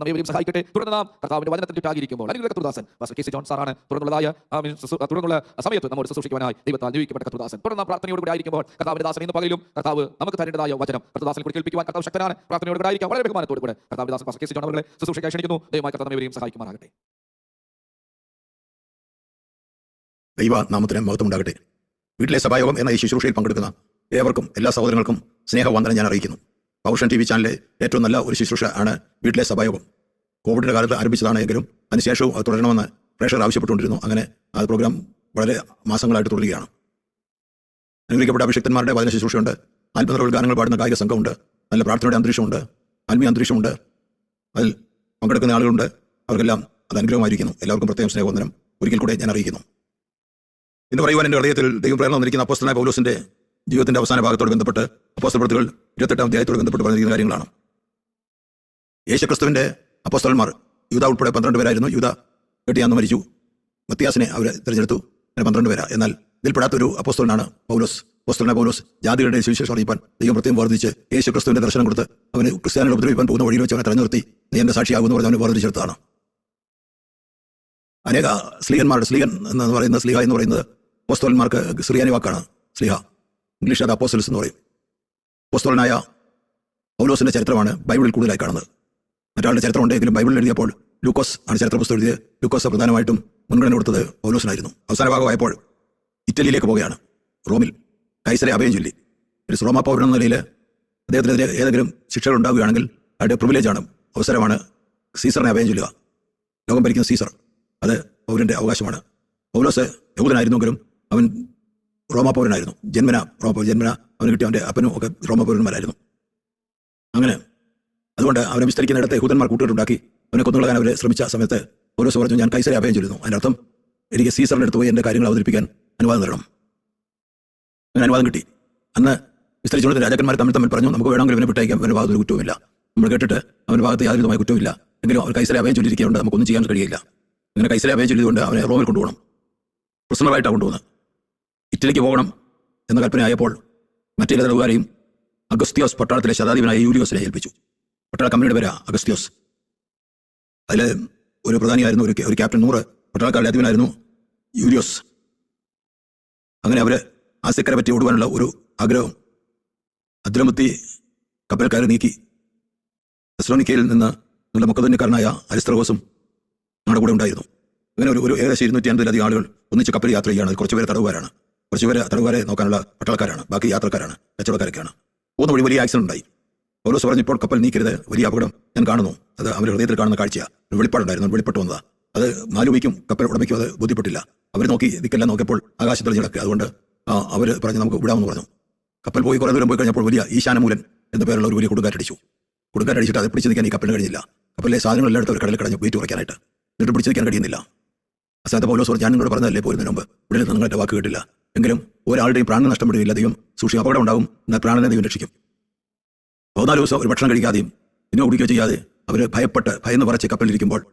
നമ്മയും സഹായിക്കട്ടെ. തുടർന്ന് നാം കർത്താവിന്റെ വചനത്തിൽ ചുറ്റാകിരിക്കുമ്പോൾ അല്ലെങ്കിൽ കർത്തൃദാസൻ പാസ്റ്റർ കെ സി ജോൺ സാറാണ് തുടർന്നുള്ളതായ തുടർന്നുള്ള സമയത്ത് നമ്മോട് ശുശ്രൂഷിക്കുവാനായി ദൈവത്താൽ ജീവിക്കപ്പെട്ട കർത്തൃദാസൻ തുടർന്ന് പ്രാർത്ഥനയോട് കൂടി ആയിരിക്കുമ്പോൾ കർത്താവിന്റെ ദാസൻ ഇന്ന് പകലും കർത്താവ് നമുക്ക് തരേണ്ടതായ വചനം കർത്തൃദാസനെ കുറിച്ച് കേൾപ്പിക്കുവാൻ കർത്താവ് ശക്തനാണ്. പ്രാർത്ഥനയോട് കൂടി ആയിരിക്കാം. വളരെ ബഹുമാനത്തോട് കൂടെ കർത്താവിന്റെ ദാസൻ കെ സി ജോൺ അവരെ ശുശ്രൂഷിക്കാൻ ക്ഷണിക്കുന്നു. ദൈവമായി കർത്താവ് ഇവരെയും സഹായിക്കുമാറാകട്ടെ. ദൈവ നാമത്തിന് മഹത്വം ഉണ്ടാകട്ടെ വീട്ടിലെ സഭായോഗം എന്ന ഈ ശുശ്രൂഷയിൽ പങ്കെടുക്കുന്ന ഏവർക്കും എല്ലാ സഹോദരങ്ങൾക്കും സ്നേഹവന്ദനം ഞാൻ അറിയിക്കുന്നു. പൗഷൻ ടി വി ചാനലിലെ ഏറ്റവും നല്ല ഒരു ശുശ്രൂഷ ആണ് വീട്ടിലെ സഭായോഗം. കോവിഡിന്റെ കാലത്ത് ആരംഭിച്ചതാണ് എങ്കിലും അതിനുശേഷവും അത് തുടരണമെന്ന് പ്രേക്ഷകർ ആവശ്യപ്പെട്ടുകൊണ്ടിരുന്നു. അങ്ങനെ ആ പ്രോഗ്രാം വളരെ മാസങ്ങളായിട്ട് തുടരുകയാണ്. അനുഗ്രഹിക്കപ്പെട്ട അഭിഷക്തന്മാരുടെ വചന ശുശ്രൂഷയുണ്ട്. ആത്മനിർവൽ ഗാനങ്ങൾ പാടുന്ന കായിക സംഘമുണ്ട്. നല്ല പ്രാർത്ഥനയുടെ അന്തരീക്ഷമുണ്ട്. ആത്മീയ അന്തരീക്ഷമുണ്ട്. അതിൽ പങ്കെടുക്കുന്ന ആളുകളുണ്ട്. അവർക്കെല്ലാം അത് അനുഗ്രഹമായിരിക്കുന്നു. എല്ലാവർക്കും പ്രത്യേകം സ്നേഹവന്ദനം. ഒരിക്കൽ കൂടെ ഞാൻ അറിയിക്കുന്നു. എന്ന് പറയുവാൻ എന്റെ ഹൃദയത്തിൽ ദൈവപ്രേരണ വന്നിരിക്കുന്ന അപ്പോസ്തലനായ പൗലോസിന്റെ ജീവിതത്തിന്റെ അവസാന ഭാഗത്തോട് ബന്ധപ്പെട്ട് അപ്പോസ്തല പ്രവൃത്തികൾ ഇരുപത്തെട്ടാം അധ്യായത്തോട് ബന്ധപ്പെട്ട് പറഞ്ഞിരിക്കുന്ന കാര്യങ്ങളാണ്. യേശുക്രിസ്തുവിന്റെ അപ്പോസ്തലന്മാർ യൂത ഉൾപ്പെടെ പന്ത്രണ്ട് പേരായിരുന്നു. യൂത കെട്ടിയാന്ന് മരിച്ചു. മത്തിയാസിനെ അവരെ തിരഞ്ഞെടുത്തു. അങ്ങനെ പന്ത്രണ്ട് പേരാ. എന്നാൽ ഇതിൽപ്പെടാത്ത ഒരു അപ്പോസ്തലനാണ് പൗലോസ്. അപ്പോസ്തലനായ പൗലോസ് ജാതികളുടെ സുവിശേഷം അറിയിപ്പാൻ ദൈവം പ്രത്യേകം വർദ്ധിച്ച് യേശു ക്രിസ്തുവിന്റെ ദർശനം കൊടുത്ത് അവന് ക്രിസ്ത്യാനികളെ ഉപദ്രവിക്കാൻ പോകുന്ന വഴിയിൽ വെച്ച് അവനെ തെരഞ്ഞെടുത്തി. നീ എന്റെ സാക്ഷിയാകുമെന്ന് പറഞ്ഞ് അവനെ വേർതിരിച്ചെടുത്താണ് അനേക സ്ലീഹന്മാരുടെ സ്ലീഹൻ എന്ന് പറയുന്ന സ്ലീഹ എന്ന് പറയുന്നത് അപ്പോസ്തലന്മാർക്ക് സിറിയാനി വാക്കാണ്. സ്ലീഹ. ഇംഗ്ലീഷ് അത് അപ്പോസ്റ്റൽസ് എന്ന് പറയും. പോസ്തോലനായ പൗലോസിന്റെ ചരിത്രമാണ് ബൈബിളിൽ കൂടുതലായി കാണുന്നത്. മറ്റാളുടെ ചരിത്രം ഉണ്ടെങ്കിലും ബൈബിളിൽ എഴുതിയപ്പോൾ ലൂക്കോസ് ആണ് ചരിത്ര പുസ്തകം എഴുതിയത്. ലൂക്കോസ് പ്രധാനമായിട്ടും മുൻഗണന കൊടുത്തത് പൗലോസിനായിരുന്നു. അവസാന ഭാഗമായപ്പോൾ ഇറ്റലിയിലേക്ക് പോവുകയാണ്. റോമിൽ കൈസരെ അഭയം ചൊല്ലി. ഒരു റോമ പൗരൻ എന്ന നിലയിൽ അദ്ദേഹത്തിനെതിരെ ഏതെങ്കിലും ശിക്ഷകൾ ഉണ്ടാവുകയാണെങ്കിൽ അവരുടെ പ്രിവിലേജാണ് അവസരമാണ് സീസറിനെ അഭയം ചൊല്ലുക. ലോകം ഭരിക്കുന്ന സീസർ. അത് പൗരന്റെ അവകാശമാണ്. പൗലോസ് യഹൂദനായിരുന്നെങ്കിലും അവൻ റോമാ പൗരനായിരുന്നു. ജന്മന റോമ. ജന്മന അവന് കിട്ടിയ അവന്റെ അപ്പനും ഒക്കെ റോമപൂരന്മാരായിരുന്നു. അങ്ങനെ അതുകൊണ്ട് അവനെ വിസ്തരിക്കുന്നിടത്ത് യഹൂദന്മാർ കൂട്ടുകെട്ടുണ്ടാക്കി അവനെ കൊന്നുകളയാൻ അവരെ ശ്രമിച്ച സമയത്ത് ഓരോ പറഞ്ഞു ഞാൻ കൈസരെ അഭയം ചൊല്ലുന്നു. അതിനർത്ഥം എനിക്ക് സീസറിന്റെ അടുത്ത് പോയി എന്റെ കാര്യങ്ങൾ അവതരിപ്പിക്കാൻ അനുവാദം തരണം. അങ്ങനെ അനുവാദം കിട്ടി. അന്ന് വിസ്തരിച്ചുകൊണ്ട് രാജാക്കന്മാർ തമ്മിൽ തമ്മിൽ പറഞ്ഞു നമുക്ക് വേണമെങ്കിൽ ഇവനെ വിട്ടയക്കാം അവന്റെ ഭാഗത്ത് ഒരു കുറ്റവുമില്ല. നമ്മൾ കേട്ടിട്ട് അവന്റെ ഭാഗത്ത് യാതൊരു വിധമായ കുറ്റവുമില്ല. എങ്കിലും അവർ കൈസരെ അഭയം ചൊല്ലിയിരിക്കുകയുണ്ട് നമുക്കൊന്നും ചെയ്യാൻ കഴിയില്ല. അങ്ങനെ കൈസരെ അഭയം ചൊല്ലിയതുകൊണ്ട് അവനെ റോമിൽ കൊണ്ടുപോകണം. പ്രസണറായിട്ടാണ് കൊണ്ടുപോകുന്നത്. ഇറ്റലിക്ക് പോകണം എന്ന കൽപ്പനയായപ്പോൾ മറ്റേ തടവുകാരെയും അഗസ്ത്യോസ് പട്ടാളത്തിലെ ശതാധിപനായ യൂലിയോസിനെ ഏൽപ്പിച്ചു. പട്ടാള കമ്പനിയുടെ പേരാ അഗസ്ത്യോസ്. അതിൽ ഒരു പ്രധാനിയായിരുന്നു ഒരു ഒരു ക്യാപ്റ്റൻ നൂറ് പട്ടാളക്കാരുടെ അധിപനായിരുന്നു യൂലിയോസ്. അങ്ങനെ അവർ ആസിക്കരെ പറ്റി ഓടുവാനുള്ള ഒരു ആഗ്രഹം അദ്രമുത്തി കപ്പൽക്കാരെ നീക്കി. അസ്ലോണിക്കയിൽ നിന്ന് നല്ല മുക്കതന്യക്കാരനായ അരിസ്ത്രഹോസും നമ്മുടെ കൂടെ ഉണ്ടായിരുന്നു. അങ്ങനെ ഒരു ഒരു ഏകദേശം ഇരുന്നൂറ്റി അൻപതിലധികം ആളുകൾ ഒന്നിച്ച് കപ്പൽ യാത്ര ചെയ്യുകയാണ്. കുറച്ചുപേരെ തടവുകാരാണ്. കുറച്ചുപേരെ തടവുകാരെ നോക്കാനുള്ള പട്ടാളക്കാരാണ് ബാക്കി യാത്രക്കാരാണ് കച്ചവടക്കാരൊക്കെയാണ്. പോകുന്ന വഴി വലിയ ആക്സിഡന്റ് ഉണ്ടായി. പൗലോസ് പറഞ്ഞു ഇപ്പോൾ കപ്പൽ നീക്കരുത് വലിയ അപകടം ഞാൻ കാണുന്നു. അത് അവരുടെ ഹൃദയത്തിൽ കാണുന്ന കാഴ്ചയാണ് ഒരു വെളിപ്പാടുണ്ടായിരുന്നു വെളിപ്പെട്ട് വന്നതാ. അത് മാലുമിക്കും കപ്പൽ ഉടമയ്ക്കും അത് ബുദ്ധിപ്പെട്ടില്ല അവർ നോക്കി ദിക്കെല്ലാം നോക്കിയപ്പോൾ ആകാശത്തിൽ കിടക്കുക. അതുകൊണ്ട് അവർ പറഞ്ഞു നമുക്ക് വിടാമെന്ന് പറഞ്ഞു. കപ്പൽ പോയി കുറേ ദൂരം പോയി കഴിഞ്ഞപ്പോൾ വലിയ ഈശാനമൂലൻ എന്ന പേരുള്ള ഒരു വലിയ കൊടുങ്കാറ്റടിച്ചു. കൊടുങ്കാറ്റടിച്ചിട്ട് അത് പിടിച്ചു നിൽക്കാൻ ഈ കപ്പലിന് കഴിഞ്ഞില്ല. കപ്പലിലെ സാധനങ്ങളെല്ലാം എടുത്ത് അവർ കടലിൽ കടഞ്ഞ് വെയിറ്റ് കുറയ്ക്കാനായിട്ട് എന്നിട്ട് പിടിച്ചു നിൽക്കാൻ കഴിയുന്നില്ല. അസാത്ത പൗലോസ് ഞാൻ നിങ്ങളോട് പറഞ്ഞതല്ലേ പോരുന്നതിന് മുമ്പ്? ഇവിടെ നിങ്ങളുടെ വാക്ക് കേട്ടില്ല. എങ്കിലും ഒരാളുടെയും പ്രാണൻ നഷ്ടപ്പെടുകയില്ല. ദൈവം സൂക്ഷിക്കും. അപകടം ഉണ്ടാകും. എന്നാൽ പ്രാണനെ ദൈവം രക്ഷിക്കും. പതിനാല് ദിവസം ഒരു ഭക്ഷണം കഴിക്കാതെയും പിന്നെ കുടിക്കുകയോ ചെയ്യാതെ അവർ ഭയപ്പെട്ട് ഭയന്ന് പറച്ച് കപ്പലിരിക്കുമ്പോൾ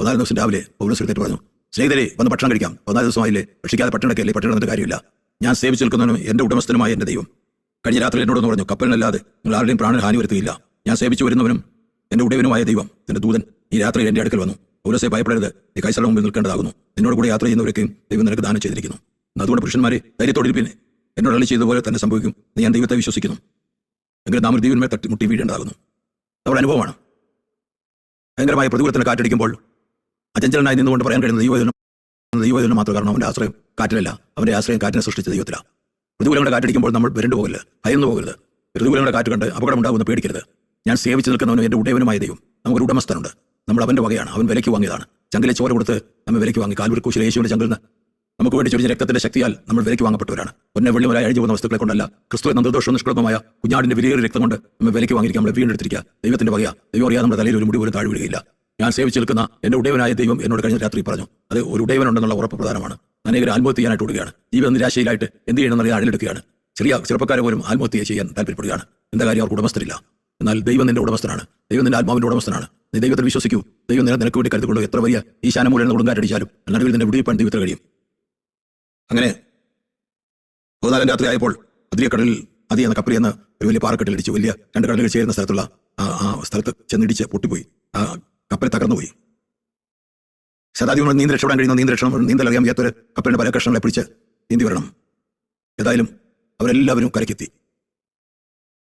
പതിനാല് ദിവസം രാവിലെ പൗലോസ് എടുത്തിട്ട് പറഞ്ഞു സ്നേഹിതരെ വന്ന് ഭക്ഷണം കഴിക്കാം. പതിനാല് ദിവസമായില്ലേ ഭക്ഷിക്കാതെ പട്ടണക്കല്ലേ പട്ടണം കാര്യമില്ല. ഞാൻ സേവിച്ചു നിൽക്കുന്നതിനും എന്റെ ഉടമസ്ഥനുമായ എന്റെ ദൈവം. കഴിഞ്ഞ രാത്രി എന്നോടൊന്ന് പറഞ്ഞു കപ്പലിനല്ലാതെ നിങ്ങൾ ആരുടെയും പ്രാണന് ഹാനി വരുത്തുകയില്ല. ഞാൻ സേവിച്ചു വരുന്നവനും എന്റെ ഉടയവനുമായ ദൈവം എന്റെ ദൂതൻ ഈ രാത്രി എന്റെ അടുക്കൽ വന്നു. പൗരസെ ഭയപ്പെടരുത്. നീ കൈസലം മുമ്പിൽ നിൽക്കേണ്ടതാകുന്നു. നിന്നോട് കൂടെ യാത്ര ചെയ്യുന്നവരൊക്കെയും ദൈവം നിനക്ക് ദാനം ചെയ്തിരിക്കുന്നു. അതുകൊണ്ട് പുരുഷന്മാരെ ധൈര്യത്തോടിരിപ്പിനെ എന്നോട് അളി ചെയ്ത പോലെ തന്നെ സംഭവിക്കും ഞാൻ ദൈവത്തെ വിശ്വസിക്കുന്നു. എങ്കിലും നാം ഒരു തട്ടി മുട്ടി വീഴേണ്ടതാകുന്നു. നമ്മുടെ അനുഭവമാണ്. ഭയങ്കരമായ പ്രതികൂലത്തിന് കാറ്റടിക്കുമ്പോൾ അചഞ്ചലനായി നിന്നുകൊണ്ട് പറയാൻ കഴിയുന്ന ദൈവജനം ദൈവജനം മാത്രം കാരണം അവന്റെ ആശ്രയം കാറ്റിലല്ല. അവന്റെ ആശ്രയം കാറ്റിനെ സൃഷ്ടിച്ച ദൈവത്തിലാണ് പ്രതികൂലങ്ങളുടെ കാറ്റടിക്കുമ്പോൾ നമ്മൾ വരണ്ടു പോകരുത്. ഭയന്നു പോകരുത്. പ്രതികൂലങ്ങളുടെ കാറ്റ് കണ്ട് അപകടം ഉണ്ടാകുമെന്ന് പേടിക്കരുത്. ഞാൻ സേവിച്ച് നിൽക്കുന്നവനും എന്റെ ഉടയവനുമായ ദൈവം. നമുക്കൊരു ഉടമസ്ഥനുണ്ട്. നമ്മൾ അവന്റെ വകയാണ്. അവൻ വിലയ്ക്ക് വാങ്ങിയതാണ്. ചങ്കിലെ ചോര കൊടുത്ത് നമ്മൾ വിലയ്ക്ക് വാങ്ങി. കാൽവർക്കൂശി കുശിലെ യേശുവിന്റെ നിന്ന് നമുക്ക് വേണ്ടി ചൊരിഞ്ഞ രക്തത്തിന്റെ ശക്തിയാൽ നമ്മൾ വിലയ്ക്ക് വാങ്ങപ്പെട്ടവരാണ്. ഒന്നെ വെള്ളി അഴിഞ്ഞു പോകുന്ന വസ്തുക്കളെ കൊണ്ടല്ല ക്രിസ്തു എന്ന നിർദോഷവും നിഷ്കളങ്കമായ കുഞ്ഞാടിന്റെ വിലയേറിയ രക്തം കൊണ്ട് നമ്മൾ വിലയ്ക്ക് വാങ്ങിയിരിക്കുക നമ്മൾ വീണ്ടെടുത്തിരിക്കുക. ദൈവത്തിന്റെ വകയാ. ദൈവം അറിയാതെ നമ്മുടെ തലയിൽ ഒരു മുടി പോലും താഴെ വീഴുകയില്ല ഞാൻ സേവിച്ച് എന്റെ ഉടയവനായ ദൈവം എന്നോട് കഴിഞ്ഞ രാത്രി പറഞ്ഞു അത് ഒരു ഉടയവനുണ്ടെന്നുള്ള ഉറപ്പ് പ്രധാനമാണ്. അനേകർ ആത്മഹത്യ ചെയ്യാനായിട്ട് ഓടുകയാണ്. ജീവിത നിരാശയിലായിട്ട് എന്ത് ചെയ്യണമെന്ന് അഴിലെടുക്കുകയാണ് ചെറിയ ചെറുപ്പക്കാരെ പോലും ആത്മഹത്യ ചെയ്യാൻ താല്പര്യപ്പെടുകയാണ്. എന്താ കാര്യം അവർക്ക് ഉടമസ്ഥരില്ല. എന്നാൽ ദൈവം നിന്റെ ഉടമസ്ഥനാണ്. ദൈവം നിന്റെ ആത്മാവിന്റെ ഉടമസ്ഥനാണ്. നീ ദൈവത്തിൽ വിശ്വസിക്കൂ. ദൈവം നിനക്ക് വേണ്ടി കരുതുകൊള്ളൂ എത്ര വലിയ ഈശാനമൂലം കൊടുങ്കാറ്റടിച്ചാലും നടുവിൽ നിന്റെ വിടിയിപ്പാൻ ദൈവത്തിന് കഴിയും. അങ്ങനെ പതിനാലാം രാത്രി ആയപ്പോൾ അതിരിക്കടലിൽ അതി എന്ന കപ്പലി എന്ന ഒരു വലിയ പാറക്കെട്ടിൽ ഇടിച്ചു വലിയ രണ്ട് കടലുകൾ ചേരുന്ന സ്ഥലത്തുള്ള ആ ആ സ്ഥലത്ത് ചെന്നിടിച്ച് പൊട്ടിപ്പോയി. ആ കപ്പൽ തകർന്നുപോയി ശതാധിപൻ നീന്തി രക്ഷപ്പെടാൻ കഴിയുന്ന നീന്തി രക്ഷണം നീന്തൽ അറിയാൻ വയ്യാത്തവർ കപ്പലിന്റെ പല കഷ്ണങ്ങളെ പിടിച്ച് നീന്തി വരണം. ഏതായാലും അവരെല്ലാവരും കരയ്ക്കെത്തി.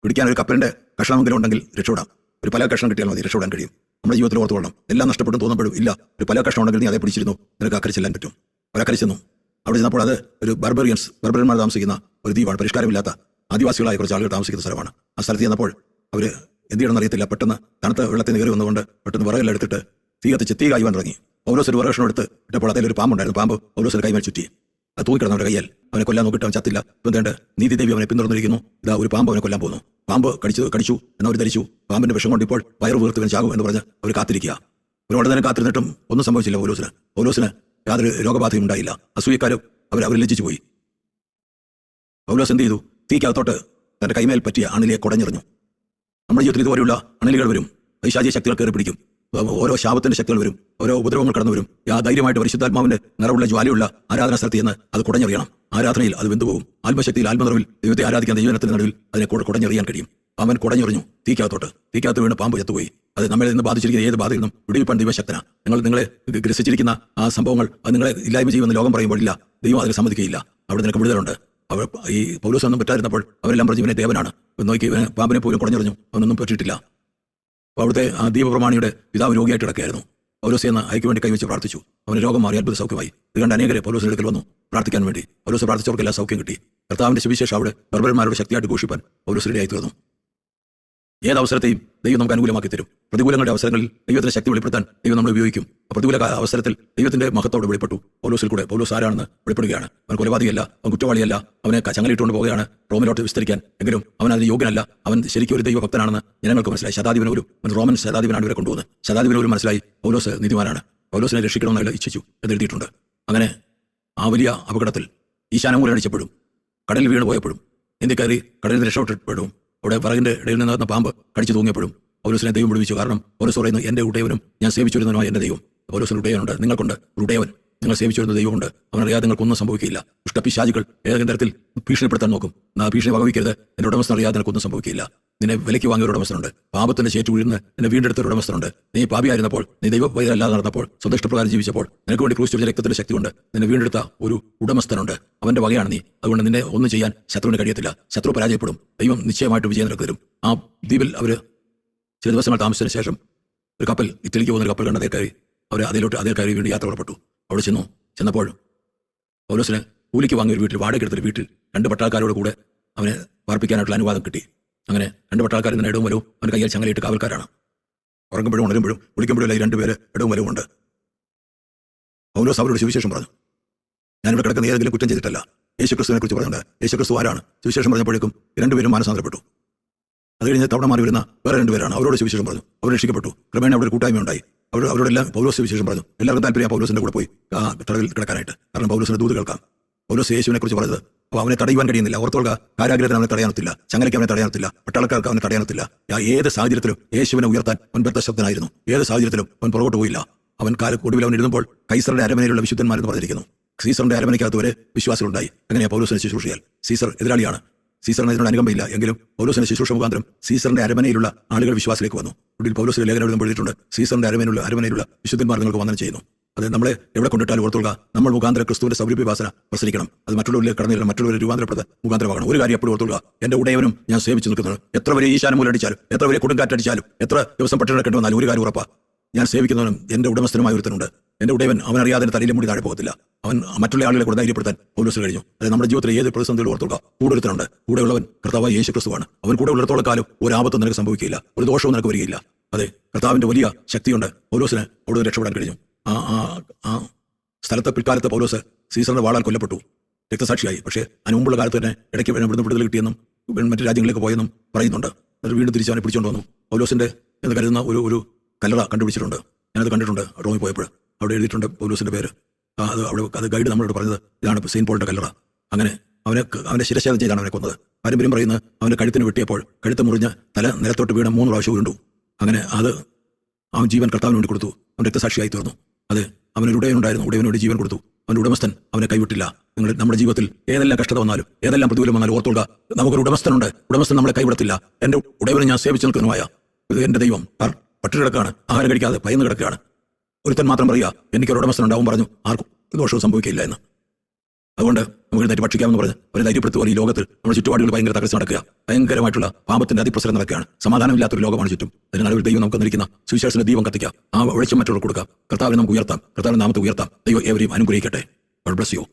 പിടിക്കാൻ ഒരു കപ്പലിന്റെ കഷ്ണമെങ്കിലും ഉണ്ടെങ്കിൽ രക്ഷപ്പെടാം. ഒരു പല കഷ്ണം കിട്ടിയാൽ മതി രക്ഷപ്പെടാൻ കഴിയും. നമ്മുടെ ജീവിതത്തിൽ ഓർത്തുകൊള്ളണം. എല്ലാം നഷ്ടപ്പെട്ടും തോന്നുമ്പോഴും ഇല്ല ഒരു പല കഷ്ണം ഉണ്ടെങ്കിൽ നീ അതേ പിടിച്ചിരുന്നു. നിനക്ക് അക്കരെ പറ്റും. ചെന്നു അവിടെ ചെന്നപ്പോൾ അത് ഒരു ബർബറിയൻസ് ബർബറിയന്മാർ താമസിക്കുന്ന ഒരു ദ്വീപാണ്. പരിഷ്കാരമില്ലാത്ത ആദിവാസികളായ കുറച്ച് ആളുകൾ താമസിക്കുന്ന സ്ഥലമാണ്. ആ സ്ഥലത്ത് ചെന്നപ്പോൾ അവർ എന്ത് അറിയത്തില്ല. പെട്ടെന്ന് തണുത്ത വെള്ളത്തിൽ കയറി വന്നുകൊണ്ട് പെട്ടെന്ന് വിറകെല്ലാം എടുത്തിട്ട് തീ കത്തിച്ച് തീ കായുവാൻ തുടങ്ങി. പൗലോസ് ഒരു വിറകഷ്ണം എടുത്ത് ഇട്ടപ്പോൾ അതിലൊരു പാമ്പുണ്ടായിരുന്നു. പാമ്പ് പൗലോസിന്റെ കൈമേൽ ചുറ്റി. അത് തൂക്കിടുന്ന അവരുടെ കയ്യാൽ. അവനെ കൊല്ലാൻ നോക്കിയിട്ട് അവൻ ചത്തില്ല. ഇപ്പം വേണ്ട നീതിദേവി അവനെ പിന്തുടർന്നിരിക്കുന്നു. ഇതാ ഒരു പാമ്പ് അവനെ കൊല്ലാൻ പോകുന്നു. പാമ്പ് കടിച്ചു കടിച്ചു എന്നവർ ധരിച്ചു. പാമ്പിന്റെ വിഷം കൊണ്ട് ഇപ്പോൾ വയറ് വീർത്ത് ഇവൻ ചാകും എന്ന് പറഞ്ഞ് അവർ കാത്തിരിക്കുക. ഒരുപാട് നേരം കാത്തിരുന്നിട്ടും ഒന്നും സംഭവിച്ചില്ല പൗലോസിന്. പൗലോസിന് യാതൊരു രോഗബാധയും ഉണ്ടായില്ല. അസൂയക്കാരും അവർ അവർ ലജ്ജിച്ചു പോയി. പൗലോസ് എന്ത് ചെയ്തു? തീക്കകത്തോട്ട് തന്റെ കൈമേൽ പറ്റിയ അണലിയെ കുടഞ്ഞെറിഞ്ഞു. നമ്മുടെ ജീവിതത്തിൽ ഇതുപോലെയുള്ള അണലികൾ വരും. ഐശാചിയ ശക്തികൾ കയറി പിടിക്കും. ഓരോ ശാപത്തിന്റെ ശക്തികൾ വരും. ഓരോ ഉപദ്രവങ്ങൾ കടന്നു വരും. ആ ധൈര്യമായിട്ട് പരിശുദ്ധാത്മാവിന്റെ നിറവുള്ള ജ്വാലയുള്ള ആരാധന സ്ഥലത്ത് ചെന്ന് അത് കുടഞ്ഞെറിയണം. ആരാധനയിൽ അത് വെന്തുപോകും ആത്മശക്തിയിൽ ആത്മനിറവിൽ ദൈവത്തെ ആരാധിക്കാൻ ദൈവനത്തിന്റെ നടുവിൽ അതിനെ കൂടെ കുടഞ്ഞെറിയാൻ കഴിയും. അവൻ കുടഞ്ഞെറിഞ്ഞു. തീക്കകത്തോട്ട്. തീക്കകത്ത് വീണ് പാമ്പ് ചത്തുപോയി. അത് നമ്മളിൽ നിന്ന് ബാധിച്ചിരിക്കുന്ന ഏത് ബാധകളും വിടിവിപ്പാൻ ദൈവശക്തനാണ് നിങ്ങൾ നിങ്ങളെ ഗ്രസിച്ചിരിക്കുന്ന ആ സംഭവങ്ങൾ അത് നിങ്ങളെ ഇല്ലായ്മ ചെയ്യുമെന്ന് ലോകം പറയുമ്പോൾ ഇല്ല ദൈവം അതിന് സമ്മതിക്കുകയില്ല. അവിടെ നിനക്ക് വിടുതലുണ്ട്. അവർ ഈ പൗലോസ് ഒന്നും പറ്റാതിരുന്നപ്പോൾ അവരെല്ലാം പറഞ്ഞു ദേവനാണ്. നോക്കി പാമ്പിനെ പോലും കുടഞ്ഞെറിഞ്ഞു. അവനൊന്നും പറ്റിയിട്ടില്ല. അപ്പോൾ അവിടുത്തെ ആ ദീപപ്രമാണിയുടെ പിതാവ് രോഗിയായിട്ട് കിടക്കുകയായിരുന്നു. പൗലോസ് എന്ന അയക്ക് വേണ്ടി കൈവച്ച് പ്രാർത്ഥിച്ചു. അവന് രോഗം മാറി അത്ഭുത സൗഖ്യമായി. ഇത് കണ്ട് അനേകരെ പൗലോസിന്റെ അടുക്കൽ വന്നു പ്രാർത്ഥിക്കാൻ വേണ്ടി. പൗലോസ് പ്രാർത്ഥിച്ചവർക്കെല്ലാം സൗഖ്യം കിട്ടി. കർത്താവിന്റെ സുവിശേഷം അവിടെ ബർബരന്മാരുടെ ശക്തിയായിട്ട് ഘോഷിപ്പാൻ പൗലോസിനിടയായി തീർന്നു. ഏത് അവസരത്തെയും ദൈവം നമുക്ക് അനുകൂലമാക്കി തരും. പ്രതികൂലങ്ങളുടെ അവസരങ്ങളിൽ ദൈവത്തിന്റെ ശക്തി വെളിപ്പെടുത്താൻ ദൈവം നമ്മൾ ഉപയോഗിക്കും. പ്രതികൂല അവസരത്തിൽ ദൈവത്തിന്റെ മഹത്തോട് വെളിപ്പെട്ടു. പൗലോസിൽ കൂടെ പൗലോസ് ആരാണെന്ന് വെളിപ്പെടുകയാണ്. അവൻ കൊലപാതകയല്ല അവൻ കുറ്റവാളിയല്ല അവനെ ചങ്ങലിട്ടുകൊണ്ട് പോവുകയാണ് റോമിലോട്ട് വിസ്തരിക്കാൻ. എങ്കിലും അവൻ അതിന് യോഗ്യനല്ല. അവൻ ശരിക്കും ഒരു ദൈവഭക്തനാണെന്ന് ജനങ്ങൾക്ക് മനസ്സിലായി. ശതാധിപന് റോമൻ ശതാധിപനാണ് ഇവരെ കൊണ്ടുവന്ന് ശതാധിപന് ഒരു മനസ്സിലായി പൗലോസ് നീതിമാനാണ്. പൗലോസിനെ രക്ഷിക്കണമെന്ന് അയാൾ ഇച്ഛിച്ചു എന്ന് എഴുതിയിട്ടുണ്ട്. അങ്ങനെ ആ വലിയ അപകടത്തിൽ ഈശാനമൂലടിച്ചപ്പോഴും കടലിൽ വീണ് പോയപ്പോഴും ഇന്ത്യ കയറി കടലിൽ രക്ഷപ്പെട്ടപ്പോഴും അവിടെ പറകിന്റെ ഇടയിൽ നിന്ന് നടന്ന പാമ്പ് കടിച്ചു തൂങ്ങിയപ്പോഴും പൗലോസിനെ ദൈവം വിടുവിച്ചു. കാരണം പൗലോസ് പറയുന്നു എന്റെ ഉടയവനും ഞാൻ സേവിച്ചു എന്റെ ദൈവം. പൗലോസിന് ഉടയവനുണ്ട് നിങ്ങൾക്കുണ്ട് ഉടയവൻ. നിങ്ങൾ സേവിച്ചു വരുന്ന ദൈവമുണ്ട് അവനറിയാതെ നിങ്ങൾക്കൊന്നും സംഭവിക്കില്ല. ദുഷ്ടപിശാചികൾ ഏതെങ്കിലും തരത്തിൽ ഭീഷണിപ്പെടുത്താൻ നോക്കും. ആ ഭീഷണി വകവയ്ക്കരുത്. എന്റെ ഉടമസ്ഥ അറിയാതെ നിനക്കൊന്നും സംഭവിക്കില്ല. നിന്നെ വിലയ്ക്ക് വാങ്ങിയ ഒരു ഉടമസ്ഥനുണ്ട്. പാപത്തിന്റെ ചേറ്റു വീഴുന്ന നിന്നെ വീണ്ടെടുത്ത ഒരു ഉടമസ്ഥനുണ്ട്. നീ പാപിയായിരുന്നപ്പോൾ നീ ദൈവ ദൈവവൈതല്ലാതെ നടന്നപ്പോൾ സ്വന്തം ജീവിച്ചപ്പോൾ നിനക്ക് വേണ്ടി ക്രൂശിച്ച രക്തത്തിന്റെ ശക്തിയുണ്ട്. നിന്നെ വീണ്ടെടുത്ത ഒരു ഉടമസ്ഥനുണ്ട്. അവന്റെ വകയാണ് നീ. അതുകൊണ്ട് നിന്നെ ഒന്നും ചെയ്യാൻ ശത്രുവിന് കഴിയത്തില്ല. ശത്രു പരാജയപ്പെടും. ദൈവം നിശ്ചയമായിട്ട് വിജയം നിനക്ക് തരും ആ ദ്വീപിൽ അവർ ചില ദിവസങ്ങൾ താമസിച്ചതിന് ശേഷം ഒരു കപ്പൽ ഇറ്റലിക്ക് പോകുന്ന ഒരു കപ്പൽ കണ്ട് അതേ കയറി. അവർ അതിലോട്ട് അതേ കയറി വീണ്ടും യാത്ര പുറപ്പെട്ടു. അവിടെ ചെന്നു. ചെന്നപ്പോൾ പൗലോസിന് കൂലിക്ക് വാങ്ങിയ ഒരു വീട്ടിൽ വാടകയ്ക്കെടുത്തൊരു വീട്ടിൽ രണ്ട് പട്ടാൾക്കാരോട് കൂടെ അവനെ പാർപ്പിക്കാനായിട്ടുള്ള അനുവാദം കിട്ടി. അങ്ങനെ രണ്ട് പട്ടാൾക്കാർ ഇന്ന് ഇടവും വരും അവന് കയ്യിൽ ചങ്ങലയിട്ട് കാവൽക്കാരാണ്. ഉറങ്ങുമ്പോഴും ഉണരുമ്പോഴും വിളിക്കുമ്പോഴും എല്ലാം ഈ രണ്ടുപേര് ഇടവും വരവും ഉണ്ട്. പൗലോസ് അവരോട് സുവിശേഷം പറഞ്ഞു. ഞാനിവിടെ കിടക്കുന്ന ഏതെങ്കിലും കുറ്റം ചെയ്തിട്ടല്ല. യേശുക്രിസ്തുവിനെ കുറിച്ച് പറഞ്ഞിട്ടുണ്ട് യേശുക്രിസ്തു ആരാണ്? സുവിശേഷം പറഞ്ഞപ്പോഴേക്കും രണ്ടുപേരും മാനസാന്തരപ്പെട്ടു. അത് കഴിഞ്ഞ് തവണ മാറി വരുന്ന വേറെ രണ്ടുപേരാണ് അവരോട് സുവിശേഷം പറഞ്ഞു. അവർ രക്ഷിക്കപ്പെട്ടു. ക്രമേണ അവിടെ ഒരു കൂട്ടായ്മ ഉണ്ടായി അവർ അവരോടെല്ലാം പൗലോസ് സുവിശേഷം പറഞ്ഞു. എല്ലാവർക്കും താല്പര്യം പൗലോസിന്റെ കൂടെ പോയി. ആ തടവിൽ കിടക്കാനായിട്ട്. കാരണം പൗലോസിന്റെ ദൂത് കേൾക്കാം. പൗലോസ് യേശുവിനെ കുറിച്ച് പറഞ്ഞത് അപ്പോൾ അവനെ തടയുവാൻ കഴിയുന്നില്ല. ഓർത്തോൾക്ക കാരാഗ്രഹത്തിന് അവനെ തടയാനത്തില്ല. ചങ്ങലയ്ക്ക് അവനെ തടയാനത്തില്ല. പട്ടാളക്കാർക്ക് അവനെ തടയാനത്തില്ല. ഏത് സാഹചര്യത്തിലും യേശുവിനെ ഉയർത്താൻ അവൻ ബദ്ധശബ്ദനായിരുന്നു ഏത് സാഹചര്യത്തിലും അവൻ പുറകോട്ട് പോയില്ല. അവൻ കാല ഒടുവിൽ അവൻ എഴുതുമ്പോൾ കൈസറുടെ അരമനയിലുള്ള വിശുദ്ധന്മാരെന്ന് പറഞ്ഞിരിക്കുന്നു. സീസറിന്റെ അരമനയ്ക്കകത്ത് വരെ വിശ്വാസികളുണ്ടായി. അങ്ങനെയാ പൗലോസിനെ ശുശ്രൂഷയാൽ? സീസർ എതിരാളിയാണ്. സീസറിന് അതിനോട് അനുകമ്പയില്ല. എങ്കിലും പൗലോസിന്റെ ശുശ്രൂഷ മുഖാന്തരം സീസറിന്റെ അരമനയിലുള്ള ആളുകൾ വിശ്വാസത്തിലേക്ക് വന്നു. ഒടുവിൽ പൗലോസിന്റെ ലേഖനം എഴുതുമ്പോൾ എഴുതിയിട്ടുണ്ട്. സീസറിന്റെ അരമനയിലുള്ള അരമനയിലുള്ള വിശുദ്ധന്മാർ നിങ്ങൾക്ക് വന്ദനം ചെയ്യുന്നു. അത് നമ്മളെ എവിടെ കൊണ്ടിട്ടാലും ഓർത്തുക നമ്മൾ മുഖാന്തര ക്രിസ്തുവിന്റെ സൗരഭ്യവാസന പ്രസരിക്കണം. അത് മറ്റുള്ളവരിലേക്ക് കടന്നില്ല മറ്റുള്ളവരെ രൂപാന്തരപ്പെടുത്ത മുഖാന്തരമാകണം. ഒരു കാര്യം എപ്പോഴും ഓർത്തുക എന്റെ ഉടയവനും ഞാൻ സേവിച്ചു നിൽക്കുന്നത്. എത്ര വലിയ ഈശാനം മൂലടിച്ചാലും എത്ര വലിയ കൊടുങ്കാറ്റടിച്ചാലും എത്ര ദിവസം പട്ടിണക്കേണ്ടി വന്നാലും ഒരു കാര്യം ഉറപ്പാ. ഞാൻ സേവിക്കുന്നവനും എന്റെ ഉടമസ്ഥനുമായ ഒരുത്തനുണ്ട്. എന്റെ ഉടയവൻ അവൻ അറിയാതെ തലയിലെ മുടി താഴെ പോകത്തില്ല. അവൻ മറ്റുള്ള ആളുകളെ കൂടെ ധൈര്യപ്പെടുത്താൻ പൗലോസ് കഴിഞ്ഞു. അതായത് നമ്മുടെ ജീവിതത്തിൽ ഏത് പ്രതിസന്ധികൾ ഓർത്തുക കൂടെ ഒരുത്തനുണ്ട്. കൂടെയുള്ളവൻ കർത്താവായ യേശു ക്രിസ്തുവാണ് അവൻ കൂടെ ഉള്ളിടത്തോളം കാലം ഒരു ആപത്തും നിനക്ക് സംഭവിക്കില്ല ഒരു ദോഷവും നിനക്ക് വരികയില്ല. അതെ കർത്താവിന്റെ വലിയ ശക്തിയുണ്ട്. പൗലോസിന് അവിടെ രക്ഷപ്പെടാൻ കഴിഞ്ഞു. ആ ആ ആ. സ്ഥലത്ത് പിൽക്കാലത്ത് പൗലോസ് സീസറിന്റെ വാളാൽ കൊല്ലപ്പെട്ടു. രക്തസാക്ഷിയായി. പക്ഷേ അതിന് മുമ്പുള്ള കാലത്ത് തന്നെ ഇടയ്ക്ക് ഇവിടുന്ന് വിടുതൽ കിട്ടിയെന്നും മറ്റു രാജ്യങ്ങളിലേക്ക് പോയെന്നും പറയുന്നുണ്ട്. എന്നിട്ട് വീണ്ടും തിരിച്ച് അവനെ പിടിച്ചുകൊണ്ട് വന്നു. പൗലോസിന്റെ എന്ന് കരുതുന്ന ഒരു ഒരു കല്ലറ കണ്ടുപിടിച്ചിട്ടുണ്ട്. ഞാനത് കണ്ടിട്ടുണ്ട് റോമിൽ പോയപ്പോൾ അവിടെ എഴുതിയിട്ടുണ്ട് പൗലോസിന്റെ പേര്. അത് അവിടെ അത് ഗൈഡ് നമ്മളോട് പറഞ്ഞത് ഇതാണ് സെയിൻ പോളിന്റെ കല്ലറ. അങ്ങനെ അവനെ അവനെ ശിരശേദം ചെയ്താണ് അവനെ കൊന്നത്. പാരമ്പര്യം പറയുന്നത് അവന്റെ കഴുത്തിന് വെട്ടിയപ്പോൾ കഴുത്ത് മുറിഞ്ഞ് തല നിലത്തോട്ട് വീണ് മൂന്ന് പ്രാവശ്യം ഉരുണ്ടു. അങ്ങനെ അത് അവൻ ജീവൻ കർത്താവിന് വേണ്ടി കൊടുത്തു. അവൻ രക്തസാക്ഷിയായി തീർന്നു. അത് അവനൊരു ഉടയനുണ്ടായിരുന്നു ഉടയനോട് ജീവൻ കൊടുത്തു. അവന്റെ ഉടമസ്ഥൻ അവനെ കൈവിട്ടില്ല. നിങ്ങൾ നമ്മുടെ ജീവിതത്തിൽ ഏതെല്ലാം കഷ്ടത വന്നാലും ഏതെല്ലാം പ്രതികൂലം വന്നാലും ഓർത്തുക നമുക്കൊരു ഉടമസ്ഥനുണ്ട്. ഉടമസ്ഥൻ നമ്മളെ കൈവിടത്തില്ല. എന്റെ ഉടയവനെ ഞാൻ സേവിച്ചു നിൽക്കുന്നതുമായ ഇത് എന്റെ ദൈവം. പർ- പട്ടിണി ആഹാരം കഴിക്കാതെ ഭയന്ന് കിടക്കുകയാണ്. ഒരുത്തൻ മാത്രം പറയുക എനിക്കൊരു ഉടമസ്ഥനുണ്ടാവും പറഞ്ഞു. ആർക്കും ദോഷവും സംഭവിക്കില്ല എന്ന്. അതുകൊണ്ട് നമുക്ക് എഴുന്നേറ്റ് ഭക്ഷിക്കാമെന്ന് പറഞ്ഞ് ഒരു ധൈര്യപ്പെടുത്തുക ഈ ലോകത്ത് നമ്മുടെ ചുറ്റുപാടുകൾ ഭയങ്കര തകർച്ച നടക്കുക. ഭയങ്കരമായിട്ടുള്ള പാപത്തിന്റെ അതിപ്രസരം നടക്കുകയാണ്. സമാധാനമില്ലാത്തൊരു ലോകമാണ് ചുറ്റും. അതിന് നടുവിൽ ദൈവം നമുക്ക് നിൽക്കുന്ന സുവിശേഷത്തിന് ദീപം കത്തിക്കാം ആ വെളിച്ചം മറ്റുള്ളവർ കൊടുക്കാം കർത്താവിനെ നമുക്ക് ഉയർത്താം. കർത്താവിന്റെ നാമത്തെ ഉയർത്താം. ദൈവം ഏവരെയും അനുഗ്രഹിക്കട്ടെ. Bless you.